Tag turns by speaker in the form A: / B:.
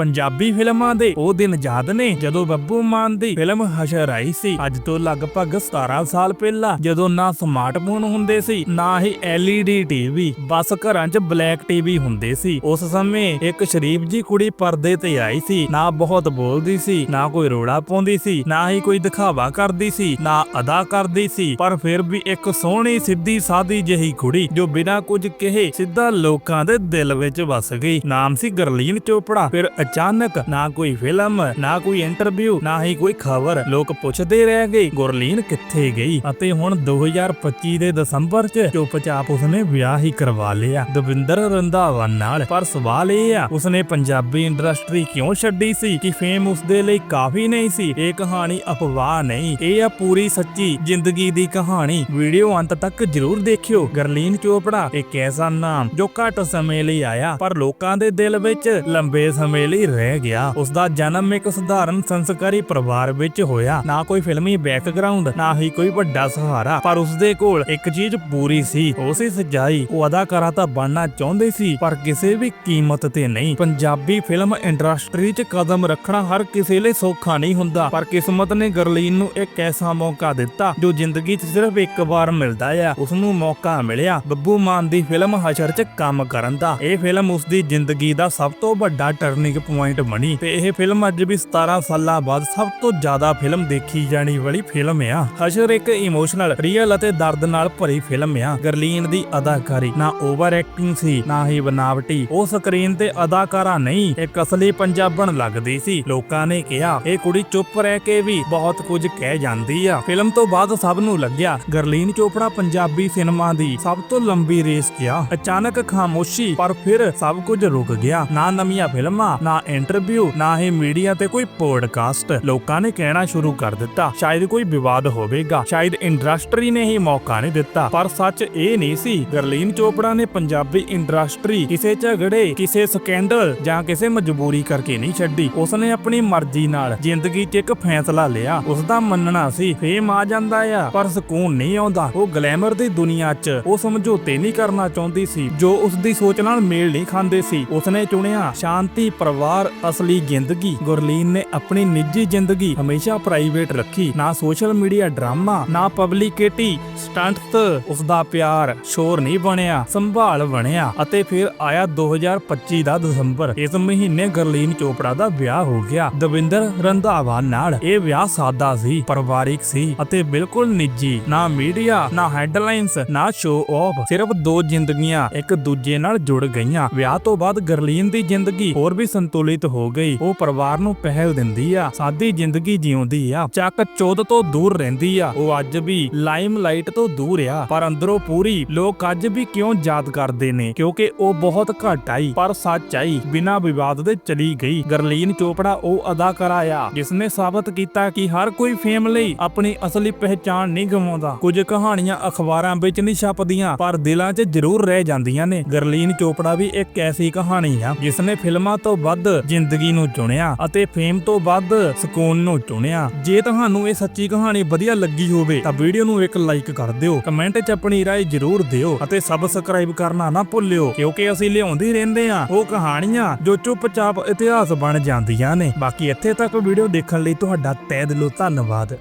A: ਪੰਜਾਬੀ ਫਿਲਮਾਂ ਦੇ ਉਹ ਦਿਨ ਯਾਦ ਨੇ ਜਦੋਂ ਬੱਬੂ ਮਾਨ ਦੀ ਫਿਲਮ ਹਸ਼ਰ ਆਈ ਸੀ। ਅੱਜ ਤੋਂ ਲਗਭਗ 17 ਸਾਲ ਪਹਿਲਾਂ ਜਦੋਂ ਨਾ ਸਮਾਰਟਫੋਨ ਹੁੰਦੇ ਸੀ, ਨਾ ਹੀ LED ਟੀਵੀ ਬਸ ਘਰਾਂ 'ਚ ਬਲੈਕ ਟੀਵੀ ਹੁੰਦੇ ਸੀ। ਉਸ ਸਮੇਂ ਇੱਕ ਸ਼ਰੀਫ ਜੀ ਕੁੜੀ ਪਰਦੇ ਤੇ ਆਈ ਸੀ, ਨਾ ਬਹੁਤ ਬੋਲਦੀ ਸੀ, ਨਾ ਕੋਈ ਰੋੜਾ ਪਾਉਂਦੀ ਸੀ, ਨਾ ਹੀ ਕੋਈ ਦਿਖਾਵਾ ਕਰਦੀ ਸੀ, ਨਾ ਅਦਾ ਕਰਦੀ ਸੀ, ਪਰ ਫਿਰ ਵੀ ਇੱਕ ਸੋਹਣੀ ਸਿੱਧੀ ਸਾਦੀ ਜਿਹੀ ਕੁੜੀ ਜੋ ਬਿਨਾਂ ਕੁਝ ਕਹੇ ਸਿੱਧਾ ਲੋਕਾਂ ਦੇ ਦਿਲ ਵਿੱਚ ਵਸ ਗਈ। ਨਾਮ ਸੀ ਗਰਲੀਨ ਚੋਪੜਾ, ਫਿਰ ਅਚਾਨਕ ਨਾ ਕੋਈ ਫਿਲਮ ਨਾ ਕੋਈ ਇੰਟਰਵਿਊ ਨਾ ਹੀ ਕੋਈ ਖਬਰ ਲੋਕ ਪੁੱਛਦੇ ਰਹਿ ਗਏ ਗੁਰਲੀਨ ਕਿੱਥੇ ਗਈ ਅਤੇ ਹੁਣ 2025 ਦੇ ਦਸੰਬਰ 'ਚ ਚੁੱਪਚਾਪ ਉਸਨੇ ਵਿਆਹ ਹੀ ਕਰਵਾ ਲਿਆ ਦਵਿੰਦਰ ਰੰਧਾਵਾ ਨਾਲ ਪਰ ਸਵਾਲ ਇਹ ਆ ਉਸਨੇ ਪੰਜਾਬੀ ਇੰਡਸਟਰੀ ਕਿਉਂ ਛੱਡੀ ਸੀ ਕਿ ਫੇਮ ਉਸਦੇ ਲਈ ਕਾਫੀ ਨਹੀਂ ਸੀ ਇਹ ਕਹਾਣੀ ਅਫਵਾਹ ਨਹੀਂ ਇਹ ਆ ਪੂਰੀ ਸੱਚੀ ਜ਼ਿੰਦਗੀ ਦੀ ਕਹਾਣੀ ਵੀਡੀਓ ਅੰਤ ਤੱਕ ਜਰੂਰ ਦੇਖਿਓ ਗਰਲੀਨ ਚੋਪੜਾ ਇੱਕ ਐਸਾ ਨਾਮ ਜੋ ਘੱਟ ਸਮੇਂ ਲਈ ਆਇਆ ਪਰ ਲੋਕਾਂ ਦੇ ਦਿਲ ਵਿੱਚ ਲੰਬੇ ਸਮੇਂ ਲਈ ਰਹਿ ਗਿਆ। ਉਸ ਦਾ ਜਨਮ ਇੱਕ ਸਧਾਰਨ ਸੰਸਕਾਰੀ ਪਰਿਵਾਰ ਵਿੱਚ ਹੋਇਆ। ਨਾ ਕੋਈ ਫਿਲਮੀ ਬੈਕਗ੍ਰਾਉਂਡ ਨਾ ਹੀ ਕੋਈ ਵੱਡਾ ਸਹਾਰਾ। ਪਰ ਉਸ ਦੇ ਕੋਲ ਇੱਕ ਚੀਜ਼ ਪੂਰੀ ਸੀ। ਉਹ ਸੀ ਸੱਚਾਈ। ਉਹ ਅਦਾਕਾਰਾ ਤਾਂ ਬਣਨਾ ਚਾਹੁੰਦੇ ਸੀ, ਪਰ ਕਿਸੇ ਵੀ ਕੀਮਤ ਤੇ ਨਹੀਂ। ਪੰਜਾਬੀ ਫਿਲਮ ਇੰਡਸਟਰੀ 'ਚ ਕਦਮ ਰੱਖਣਾ ਹਰ ਕਿਸੇ ਲਈ ਸੌਖਾ ਨਹੀਂ ਹੁੰਦਾ। ਪਰ ਕਿਸਮਤ ਨੇ ਗਰਲੀਨ ਨੂੰ ਇੱਕ ਐਸਾ ਮੌਕਾ ਦਿੱਤਾ, ਜੋ ਜ਼ਿੰਦਗੀ 'ਚ ਸਿਰਫ ਇੱਕ ਵਾਰ ਮਿਲਦਾ ਆ। ਉਸ ਨੂੰ ਮੌਕਾ ਮਿਲਿਆ ਬੱਬੂ ਮਾਨ ਦੀ ਫਿਲਮ ਹਸ਼ਰ 'ਚ ਕੰਮ ਕਰਨ ਦਾ। ਇਹ ਫਿਲਮ ਉਸ ਦੀ ਜ਼ਿੰਦਗੀ ਦਾ ਸਭ ਤੋਂ ਵੱਡਾ ਟਰਨਿੰਗ ਪੁਆਇੰਟ ਬਣੀ ਤੇ ਇਹ ਫਿਲਮ ਅੱਜ ਵੀ 17 ਸਾਲਾਂ ਬਾਅਦ ਸਭ ਤੋਂ ਜ਼ਿਆਦਾ ਫਿਲਮ ਦੇਖੀ ਜਾਣੀ ਵਾਲੀ ਫਿਲਮ ਆ। ਹਸ਼ਰ ਇੱਕ ਇਮੋਸ਼ਨਲ ਰੀਅਲ ਅਤੇ ਦਰਦ ਨਾਲ ਭਰੀ ਫਿਲਮ ਆ। ਗਰਲੀਨ ਦੀ ਅਦਾਕਾਰੀ ਨਾ ਓਵਰ ਐਕਟਿੰਗ ਸੀ, ਨਾ ਹੀ ਬਨਾਵਟੀ। ਉਹ ਸਕਰੀਨ ਤੇ ਅਦਾਕਾਰਾ ਨਹੀਂ, ਇੱਕ ਅਸਲੀ ਪੰਜਾਬਣ ਲੱਗਦੀ ਸੀ। ਲੋਕਾਂ ਨੇ ਕਿਹਾ, ਇਹ ਕੁੜੀ ਚੁੱਪ ਰਹਿ ਕੇ ਵੀ ਬਹੁਤ ਕੁਝ ਕਹਿ ਜਾਂਦੀ ਆ। ਫਿਲਮ ਤੋਂ ਬਾਅਦ ਸਭ ਨੂੰ ਲੱਗਿਆ, ਗਰਲੀਨ ਚੋਪੜਾ ਪੰਜਾਬੀ ਸਿਨੇਮਾ ਦੀ ਸਭ ਤੋਂ ਲੰਬੀ ਰੇਸ ਕਿਹਾ ਅਚਾਨਕ ਖਾਮੋਸ਼ੀ, ਪਰ ਫਿਰ ਸਭ ਕੁਝ ਰੁਕ ਗਿਆ। ਨਾ ਨਵੀਆਂ ਫਿਲਮਾਂ ਨਾ ਇੰਟਰਵਿਊ ਨਾ ਹੀ ਮੀਡੀਆ ਤੇ ਕੋਈ ਪੋਡਕਾਸਟ ਲੋਕਾਂ ਨੇ ਕਹਿਣਾ ਸ਼ੁਰੂ ਕਰ ਦਿੱਤਾ। ਸ਼ਾਇਦ ਕੋਈ ਵਿਵਾਦ ਹੋਵੇਗਾ। ਸ਼ਾਇਦ ਇੰਡਸਟਰੀ ਨੇ ਹੀ ਮੌਕਾ ਨਹੀਂ ਦਿੱਤਾ। ਪਰ ਸੱਚ ਇਹ ਨਹੀਂ ਸੀ, ਗਰਲੀਨ ਚੋਪੜਾ ਨੇ ਪੰਜਾਬੀ ਇੰਡਸਟਰੀ ਕਿਸੇ ਝਗੜੇ, ਕਿਸੇ ਸਕੈਂਡਲ ਜਾਂ ਕਿਸੇ ਮਜਬੂਰੀ ਕਰਕੇ ਨਹੀਂ ਛੱਡੀ। ਉਸਨੇ ਆਪਣੀ ਮਰਜ਼ੀ ਨਾਲ ਜ਼ਿੰਦਗੀ 'ਚ ਇੱਕ ਫੈਸਲਾ ਲਿਆ। ਉਸ ਦਾ ਮੰਨਣਾ ਸੀ, ਫੇਮ ਆ ਜਾਂਦਾ ਆ, ਪਰ ਸਕੂਨ ਨਹੀਂ ਆਉਂਦਾ। ਉਹ ਗਲੈਮਰ ਦੀ ਦੁਨੀਆ 'ਚ ਉਹ ਸਮਝੌਤੇ ਨਹੀਂ ਕਰਨਾ ਚਾਹੁੰਦੀ ਸੀ, ਜੋ ਉਸ ਦੀ ਸੋਚ ਨਾਲ ਮੇਲ ਨਹੀਂ ਖਾਂਦੇ ਸੀ। ਉਸਨੇ ਚੁਣਿਆ ਸ਼ਾਂਤੀ ਪਰਿਵਾਰ ਅਸਲੀ ਜ਼ਿੰਦਗੀ। ਗੁਰਲੀਨ ਨੇ ਆਪਣੀ ਨਿੱਜੀ ਜ਼ਿੰਦਗੀ ਹਮੇਸ਼ਾ ਪ੍ਰਾਈਵੇਟ ਰੱਖੀ। ਨਾ ਸੋਸ਼ਲ ਮੀਡੀਆ ਡਰਾਮਾ, ਨਾ ਪਬਲਿਕਿਟੀ ਸਟੰਟਸ ਉਸ ਦਾ ਪਿਆਰ ਸ਼ੋਰ ਨਹੀਂ ਬਣਿਆ, ਸੰਭਾਲ ਬਣਿਆ ਅਤੇ ਫਿਰ ਆਇਆ 2025 ਦਾ ਦਸੰਬਰ। ਇਸ ਮਹੀਨੇ ਗਰਲੀਨ ਚੋਪੜਾ ਦਾ ਵਿਆਹ ਹੋ ਗਿਆ। ਦਵਿੰਦਰ ਰੰਧਾਵਾ ਨਾਲ ਇਹ ਵਿਆਹ ਸਾਦਾ ਸੀ, ਪਰਿਵਾਰਿਕ ਸੀ ਅਤੇ ਬਿਲਕੁਲ ਨਿੱਜੀ। ਨਾ ਮੀਡੀਆ ਨਾ ਹੈਡਲਾਈਨਸ ਨਾ ਸ਼ੋਅ ਆਫ ਸਿਰਫ ਦੋ ਜ਼ਿੰਦਗੀਆਂ ਇੱਕ ਦੂਜੇ ਨਾਲ ਜੁੜ ਗਈਆਂ। ਵਿਆਹ ਤੋਂ ਬਾਅਦ ਗਰਲੀਨ ਦੀ ਜ਼ਿੰਦਗੀ ਹੋਰ ਵੀ ਸੰਤੁਲਿਤ ਹੋ ਗਈ। ਉਹ ਪਰਿਵਾਰ ਨੂੰ ਪਹਿਲ ਦਿੰਦੀ ਆ। ਸਾਦੀ ਜ਼ਿੰਦਗੀ ਜਿਉਂਦੀ ਆ। ਚੱਕ ਚੋਦ ਤੋਂ ਦੂਰ ਰਹਿੰਦੀ ਆ। ਉਹ ਅੱਜ ਵੀ ਲਾਈਮ ਲਾਈਟ ਤੋਂ ਦੂਰ ਆ। ਪਰ ਅੰਦਰੋਂ ਪੂਰੀ ਲੋਕ ਅੱਜ ਵੀ ਕਿਉਂ ਯਾਦ ਕਰਦੇ ਨੇ? ਕਿਉਂਕਿ ਉਹ ਬਹੁਤ ਘੱਟ ਆਈ। ਪਰ ਸੱਚ ਆਈ। ਬਿਨਾਂ ਵਿਵਾਦ ਦੇ ਚਲੀ ਗਈ। ਗਰਲੀਨ ਚੋਪੜਾ ਉਹ ਅਦਾਕਾਰਾ ਆ। ਜਿਸ ਨੇ ਸਾਬਤ ਕੀਤਾ ਕਿ ਹਰ ਕੋਈ ਫੇਮ ਲਈ ਆਪਣੀ ਅਸਲੀ ਪਹਿਚਾਣ ਨਹੀਂ ਗਵਾਉਂਦਾ। ਕੁਝ ਕਹਾਣੀਆਂ ਅਖਬਾਰਾਂ ਵਿੱਚ ਨਹੀਂ ਛਪਦੀਆਂ, ਪਰ ਦਿਲਾਂ 'ਚ ਜ਼ਰੂਰ ਰਹਿ ਜਾਂਦੀਆਂ ਨੇ। ਗਰਲੀਨ ਚੋਪੜਾ ਵੀ ਇੱਕ ਐਸੀ ਕਹਾਣੀ ਆ ਜਿਸ ਨੇ ਫਿਲਮਾਂ ਤੋਂ ਵੱਧ ਜ਼ਿੰਦਗੀ ਨੂੰ ਚੁਣਿਆ ਅਤੇ ਫੇਮ ਤੋਂ ਵੱਧ ਸਕੂਨ ਨੂੰ ਚੁਣਿਆ। ਜੇ ਤੁਹਾਨੂੰ ਇਹ ਸੱਚੀ ਕਹਾਣੀ ਵਧੀਆ ਲੱਗੀ ਹੋਵੇ ਤਾਂ ਵੀਡੀਓ ਨੂੰ ਇੱਕ ਲਾਈਕ ਕਰ ਦਿਓ। ਕਮੈਂਟ 'ਚ ਆਪਣੀ ਰਾਏ ਜ਼ਰੂਰ ਦਿਓ ਅਤੇ ਸਬਸਕ੍ਰਾਈਬ ਕਰਨਾ ਨਾ ਭੁੱਲਿਓ, ਕਿਉਂਕਿ ਅਸੀਂ ਲਿਆਉਂਦੇ ਰਹਿੰਦੇ ਹਾਂ ਉਹ ਕਹਾਣੀਆਂ ਜੋ ਚੁੱਪਚਾਪ ਇਤਿਹਾਸ ਬਣ ਜਾਂਦੀਆਂ ਨੇ। ਬਾਕੀ ਇੱਥੇ ਤੱਕ ਵੀਡੀਓ ਦੇਖਣ ਲਈ ਤੁਹਾਡਾ ਤਹਿ ਦਿਲੋਂ ਧੰਨਵਾਦ।